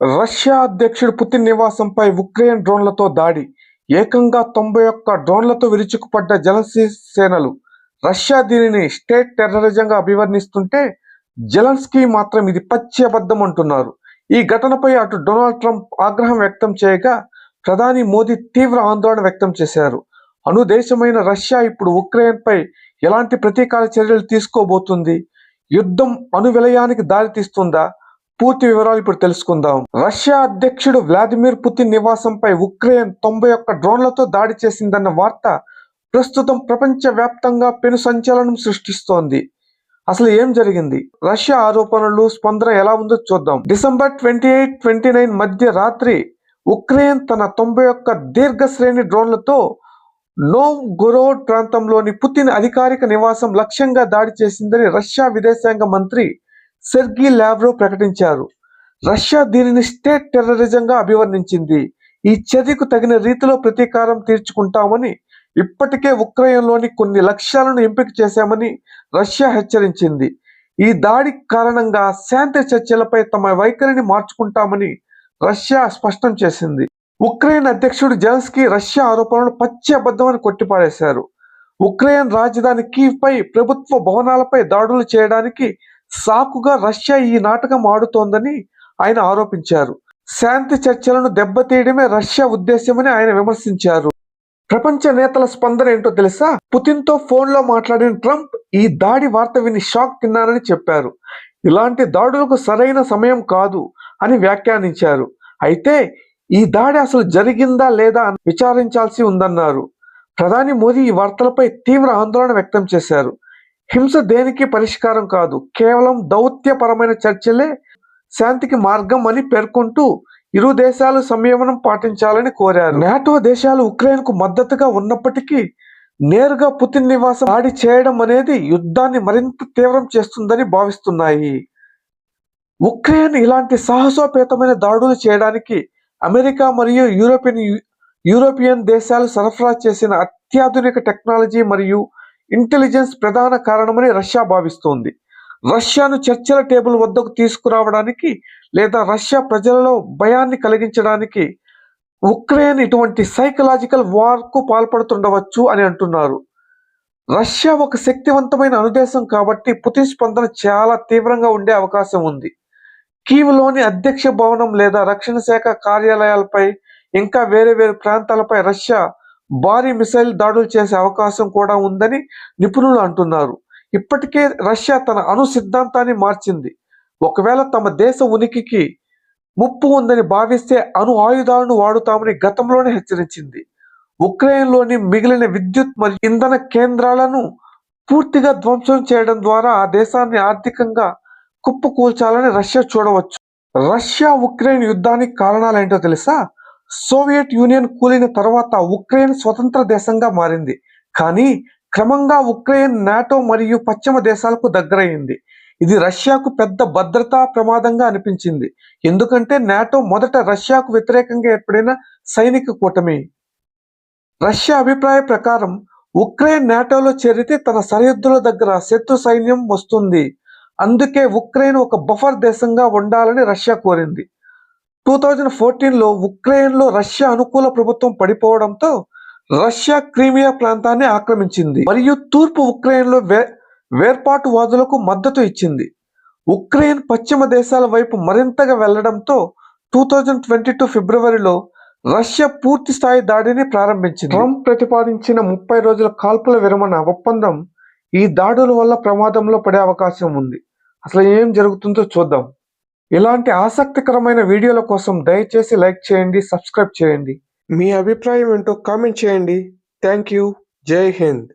Russia అధ్యక్షుడు Putin నివాసంపై Ukraine డ్రోన్లతో దాడి. ఏకంగా తొంభై ఒక్క డ్రోన్లతో విరుచుకుపడ్డ జలన్సీ సేనలు. రష్యా దీనిని స్టేట్ టెర్రరిజంగా అభివర్ణిస్తుంటే జలన్స్కీ మాత్రం ఇది పచ్చి అబద్ధం అంటున్నారు ఈ ఘటనపై అటు డొనాల్డ్ ట్రంప్ ఆగ్రహం వ్యక్తం చేయగా ప్రధాని మోదీ తీవ్ర ఆందోళన వ్యక్తం చేశారు. అనుదేశమైన రష్యా ఇప్పుడు ఉక్రెయిన్పై ఎలాంటి ప్రతీకార చర్యలు తీసుకోబోతుంది? యుద్ధం అణు విలయానికి దారితీస్తుందా? పూర్తి వివరాలు ఇప్పుడు తెలుసుకుందాం. రష్యా అధ్యక్షుడు వ్లాదిమిర్ పుతిన్ నివాసంపై ఉక్రెయిన్ తొంభై ఒక్క డ్రోన్లతో దాడి చేసిందన్న వార్త ప్రస్తుతం ప్రపంచ వ్యాప్తంగా పెను సంచలనం సృష్టిస్తోంది. అసలు ఏం జరిగింది? రష్యా ఆరోపణలు స్పందన ఎలా ఉందో చూద్దాం. December twenty eight twenty nine మధ్య రాత్రి ఉక్రెయిన్ తన తొంభై ఒక్క దీర్ఘ శ్రేణి డ్రోన్లతో నోవ్ గొరోడ్ ప్రాంతంలోని పుతిన్ అధికారిక నివాసం లక్ష్యంగా దాడి చేసిందని రష్యా విదేశాంగ మంత్రి సెర్గీ లావ్రో ప్రకటించారు. రష్యా దీనిని స్టేట్ టెర్రరిజంగా అభివర్ణించింది. ఈ చర్యకు తగిన రీతిలో ప్రతీకారం తీర్చుకుంటామని ఇప్పటికే ఉక్రెయిన్లోని కొన్ని లక్ష్యాలను ఎంపిక చేశామని రష్యా హెచ్చరించింది. ఈ దాడి కారణంగా శాంతి చర్చలపై తమ వైఖరిని మార్చుకుంటామని రష్యా స్పష్టం చేసింది. ఉక్రెయిన్ అధ్యక్షుడు జెల్స్కీ రష్యా ఆరోపణలు పచ్చి అబద్ధమని కొట్టిపారేశారు. ఉక్రెయిన్ రాజధాని కీవ్ పై ప్రభుత్వ భవనాలపై దాడులు చేయడానికి సాకుగా రష్యా ఈ నాటకం ఆడుతోందని ఆయన ఆరోపించారు. శాంతి చర్చలను దెబ్బతీయడమే రష్యా ఉద్దేశ్యమని ఆయన విమర్శించారు. ప్రపంచ నేతల స్పందన ఏంటో తెలుసా? పుతిన్తో ఫోన్లో మాట్లాడిన ట్రంప్ ఈ దాడి వార్త విని షాక్ తిన్నానని చెప్పారు. ఇలాంటి దాడులకు సరైన సమయం కాదు అని వ్యాఖ్యానించారు. అయితే ఈ దాడి అసలు జరిగిందా లేదా అని విచారించాల్సి ఉందన్నారు. ప్రధాని మోదీ ఈ వార్తలపై తీవ్ర ఆందోళన వ్యక్తం చేశారు. హింస దేనికి పరిష్కారం కాదు? కేవలం దౌత్యపరమైన చర్చలే శాంతికి మార్గం అని పేర్కొంటూ ఇరు దేశాలు సంయమనం పాటించాలని కోరారు. నాటో దేశాలు ఉక్రెయిన్కు మద్దతుగా ఉన్నప్పటికీ నేరుగా పుతిన్ నివాసం దాడి చేయడం అనేది యుద్ధాన్ని మరింత తీవ్రం చేస్తుందని భావిస్తున్నాయి. ఉక్రెయిన్ ఇలాంటి సాహసోపేతమైన దాడులు చేయడానికి అమెరికా మరియు యూరోపియన్ యూరోపియన్ దేశాలు సరఫరా చేసిన అత్యాధునిక టెక్నాలజీ మరియు ఇంటెలిజెన్స్ ప్రధాన కారణమని రష్యా భావిస్తోంది. రష్యాను చర్చల టేబుల్ వద్దకు తీసుకురావడానికి లేదా రష్యా ప్రజలలో భయాన్ని కలిగించడానికి ఉక్రెయిన్ ఇటువంటి సైకలాజికల్ వార్కు పాల్పడుతుండవచ్చు అని అంటున్నారు. రష్యా ఒక శక్తివంతమైన అనుదేశం కాబట్టి పుతిన్ స్పందన చాలా తీవ్రంగా ఉండే అవకాశం ఉంది. కీవ్లోని అధ్యక్ష భవనం లేదా రక్షణ శాఖ కార్యాలయాలపై ఇంకా వేరే వేరే ప్రాంతాలపై రష్యా భారీ మిసైల్ దాడులు చేసే అవకాశం కూడా ఉందని నిపుణులు అంటున్నారు. ఇప్పటికే రష్యా తన అణు సిద్ధాంతాన్ని మార్చింది. ఒకవేళ తమ దేశ ఉనికికి ముప్పు ఉందని భావిస్తే అణు ఆయుధాలను వాడుతామని గతంలోనే హెచ్చరించింది. ఉక్రెయిన్లోని మిగిలిన విద్యుత్ మరియు ఇంధన కేంద్రాలను పూర్తిగా ధ్వంసం చేయడం ద్వారా ఆ దేశాన్ని ఆర్థికంగా కుప్పకూల్చాలని రష్యా చూడవచ్చు. రష్యా ఉక్రెయిన్ యుద్ధానికి కారణాలేంటో తెలుసా? సోవియట్ యూనియన్ కూలిన తర్వాత ఉక్రెయిన్ స్వతంత్ర దేశంగా మారింది. కానీ క్రమంగా ఉక్రెయిన్ నాటో మరియు పశ్చిమ దేశాలకు దగ్గరయ్యింది ఇది రష్యాకు పెద్ద భద్రతా ప్రమాదంగా అనిపించింది. ఎందుకంటే నాటో మొదట రష్యాకు వ్యతిరేకంగా ఏర్పడిన సైనిక కూటమి. రష్యా అభిప్రాయ ప్రకారం ఉక్రెయిన్ నాటోలో చేరితే తన సరిహద్దుల దగ్గర శత్రు సైన్యం వస్తుంది. అందుకే ఉక్రెయిన్ ఒక బఫర్ దేశంగా ఉండాలని రష్యా కోరింది. టూ థౌజండ్ ఫోర్టీన్లో ఉక్రెయిన్లో రష్యా అనుకూల ప్రభుత్వం పడిపోవడంతో రష్యా క్రీమియా ప్రాంతాన్ని ఆక్రమించింది. మరియు తూర్పు ఉక్రెయిన్లో వే వేర్పాటువాదులకు మద్దతు ఇచ్చింది. ఉక్రెయిన్ పశ్చిమ దేశాల వైపు మరింతగా వెళ్ళడంతో టూ థౌజండ్ ట్వంటీ టూ ఫిబ్రవరిలో రష్యా పూర్తి స్థాయి దాడిని ప్రారంభించింది. ట్రంప్ ప్రతిపాదించిన ముప్పై రోజుల కాల్పుల విరమణ ఒప్పందం ఈ దాడుల వల్ల ప్రమాదంలో పడే అవకాశం ఉంది. అసలు ఏం జరుగుతుందో చూద్దాం. ఇలాంటి ఆసక్తికరమైన వీడియోల కోసం దయచేసి లైక్ చేయండి సబ్స్క్రైబ్ చేయండి. మీ అభిప్రాయం ఏంటో కామెంట్ చేయండి. Thank you. జై హింద్.